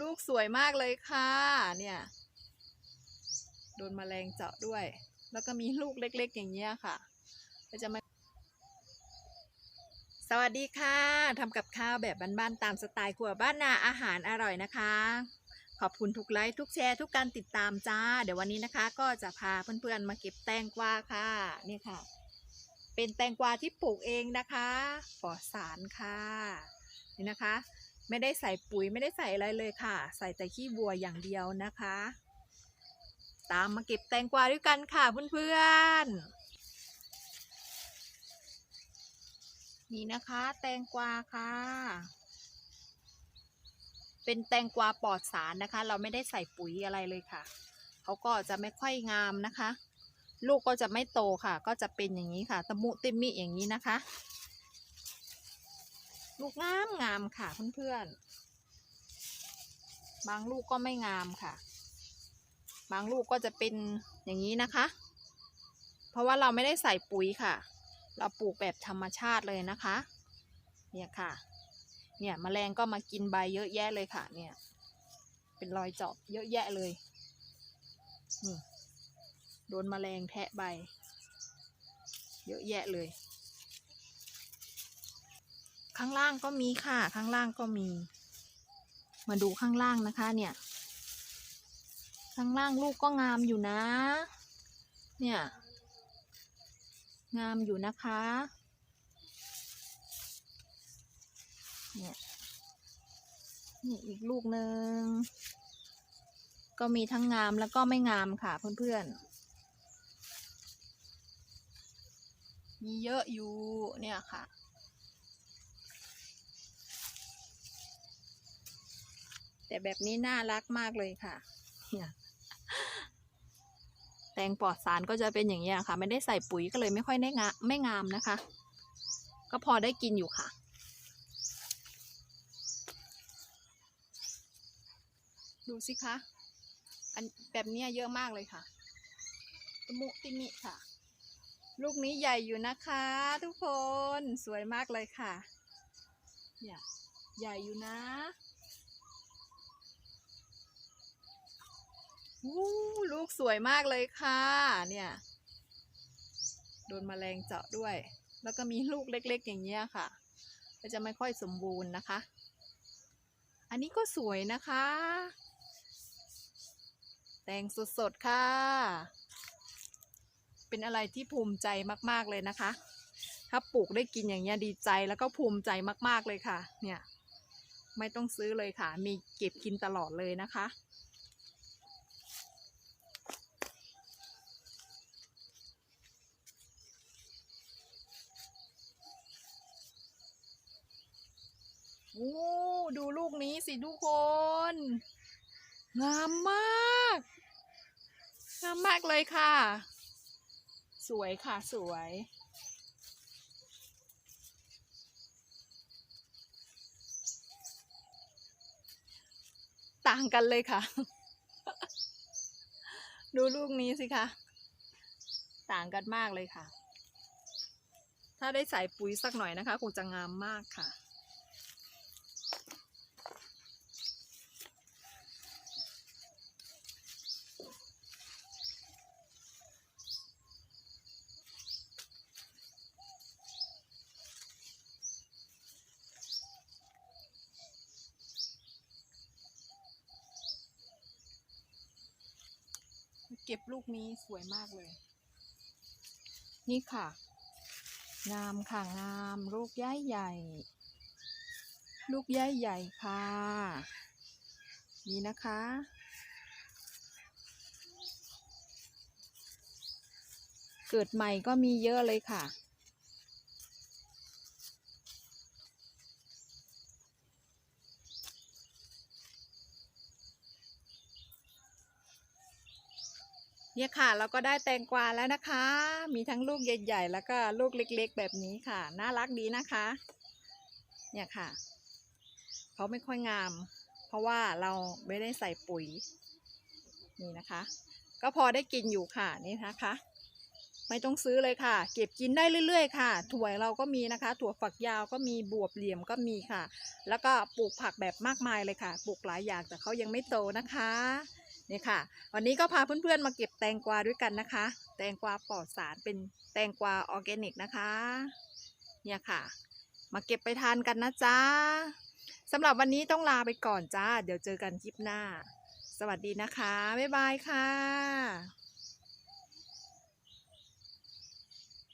ลูกสวยมากเลยค่ะ เนี่ย โดนแมลงเจาะด้วย แล้วก็มีลูกเล็ก ๆ อย่างเงี้ยค่ะก็จะมา สวัสดีค่ะทำกับข้าวแบบบ้านๆตามสไตล์ครัวบ้านนาอาหารอร่อยนะคะ ขอบคุณทุกไลค์ทุกแชร์ทุกการติดตามจ้า เดี๋ยววันนี้นะคะ ก็จะพาเพื่อนๆมาเก็บแตงกวาค่ะ นี่ค่ะ เป็นแตงกวาที่ปลูกเองนะคะปลอดสารค่ะ นี่นะคะ ไม่ได้ใส่ปุ๋ยไม่ได้ใส่อะไรเลยค่ะ ใส่แต่ขี้วัวอย่างเดียวนะคะ ตามมาเก็บแตงกวาด้วยกันค่ะเพื่อนๆ นี่นะคะแตงกวาค่ะ เป็นแตงกวาปลอดสารนะคะ เราไม่ได้ใส่ปุ๋ยอะไรเลยค่ะ เขาก็จะไม่ค่อยงามนะคะ ลูกก็จะไม่โตค่ะ ก็จะเป็นอย่างนี้ค่ะ ตะมุติมิอย่างนี้นะคะ ลูกงามงามค่ะเพื่อนๆ บางลูกก็ไม่งามค่ะ บางลูกก็จะเป็นอย่างนี้นะคะ เพราะว่าเราไม่ได้ใส่ปุ๋ยค่ะ เราปลูกแบบธรรมชาติเลยนะคะ เนี่ยค่ะ เนี่ยแมลงก็มากินใบเยอะแยะเลยค่ะ เนี่ย เป็นรอยเจาะเยอะแยะเลยนี่โดนแมลงแทะใบ เยอะแยะเลย ข้างล่างก็มีค่ะ ข้างล่างก็มี มาดูข้างล่างนะคะเนี่ย ข้างล่างลูกก็งามอยู่นะ เนี่ย งามอยู่นะคะ เนี่ยนี่อีกลูกหนึ่ง ก็มีทั้งงามแล้วก็ไม่งามค่ะเพื่อนๆ มีเยอะอยู่เนี่ยค่ะ แต่แบบนี้น่ารักมากเลยค่ะ แตงปลอดสารก็จะเป็นอย่างนี้ค่ะ ไม่ได้ใส่ปุ๋ยก็เลยไม่ค่อยได้งาไม่งามนะคะ ก็พอได้กินอยู่ค่ะ ดูสิคะ อันแบบนี้เยอะมากเลยค่ะตมุติมิค่ะ ลูกนี้ใหญ่อยู่นะคะ ทุกคนสวยมากเลยค่ะ เนี่ยใหญ่อยู่นะ ลูกสวยมากเลยค่ะ เนี่ย โดนแมลงเจาะด้วย แล้วก็มีลูกเล็ก ๆ อย่างเงี้ยค่ะ ก็จะไม่ค่อยสมบูรณ์นะคะ อันนี้ก็สวยนะคะ แตงสดๆ ค่ะ เป็นอะไรที่ภูมิใจมากๆเลยนะคะ ถ้าปลูกได้กินอย่างเงี้ยดีใจแล้วก็ภูมิใจมากๆเลยค่ะ เนี่ย ไม่ต้องซื้อเลยค่ะ มีเก็บกินตลอดเลยนะคะ โอ้ดูลูกนี้สิทุกคน งามมาก งามมากเลยค่ะ สวยค่ะสวย ต่างกันเลยค่ะ ดูลูกนี้สิคะ ต่างกันมากเลยค่ะ ถ้าได้ใส่ปุ๋ยสักหน่อยนะคะ คงจะงามมากค่ะ เก็บลูกนี้สวยมากเลย นี่ค่ะ งามค่ะงามลูกใหญ่ใหญ่ ลูกใหญ่ใหญ่ค่ะ นี่นะคะ เกิดใหม่ก็มีเยอะเลยค่ะ เนี่ยค่ะ เราก็ได้แตงกวาแล้วนะคะ มีทั้งลูกใหญ่ๆ แล้วก็ลูกเล็กๆ แบบนี้ค่ะ น่ารักดีนะคะ เนี่ยค่ะ เขาไม่ค่อยงาม เพราะว่าเราไม่ได้ใส่ปุ๋ย นี่นะคะ ก็พอได้กินอยู่ค่ะ นี่นะคะ ไม่ต้องซื้อเลยค่ะ เก็บกินได้เรื่อยๆ ค่ะ ถั่วเราก็มีนะคะ ถั่วฝักยาวก็มีบวบเหลี่ยมก็มีค่ะ แล้วก็ปลูกผักแบบมากมายเลยค่ะ ปลูกหลายอย่างแต่เขายังไม่โตนะคะ นี่ค่ะ วันนี้ก็พาเพื่อนๆมาเก็บแตงกวาด้วยกันนะคะ แตงกวาปลอดสารเป็นแตงกวาออร์แกนิกนะคะ เนี่ยค่ะ มาเก็บไปทานกันนะจ๊ะสำหรับวันนี้ต้องลาไปก่อนจ้า เดี๋ยวเจอกันคลิปหน้า สวัสดีนะคะ บ๊ายบายค่ะ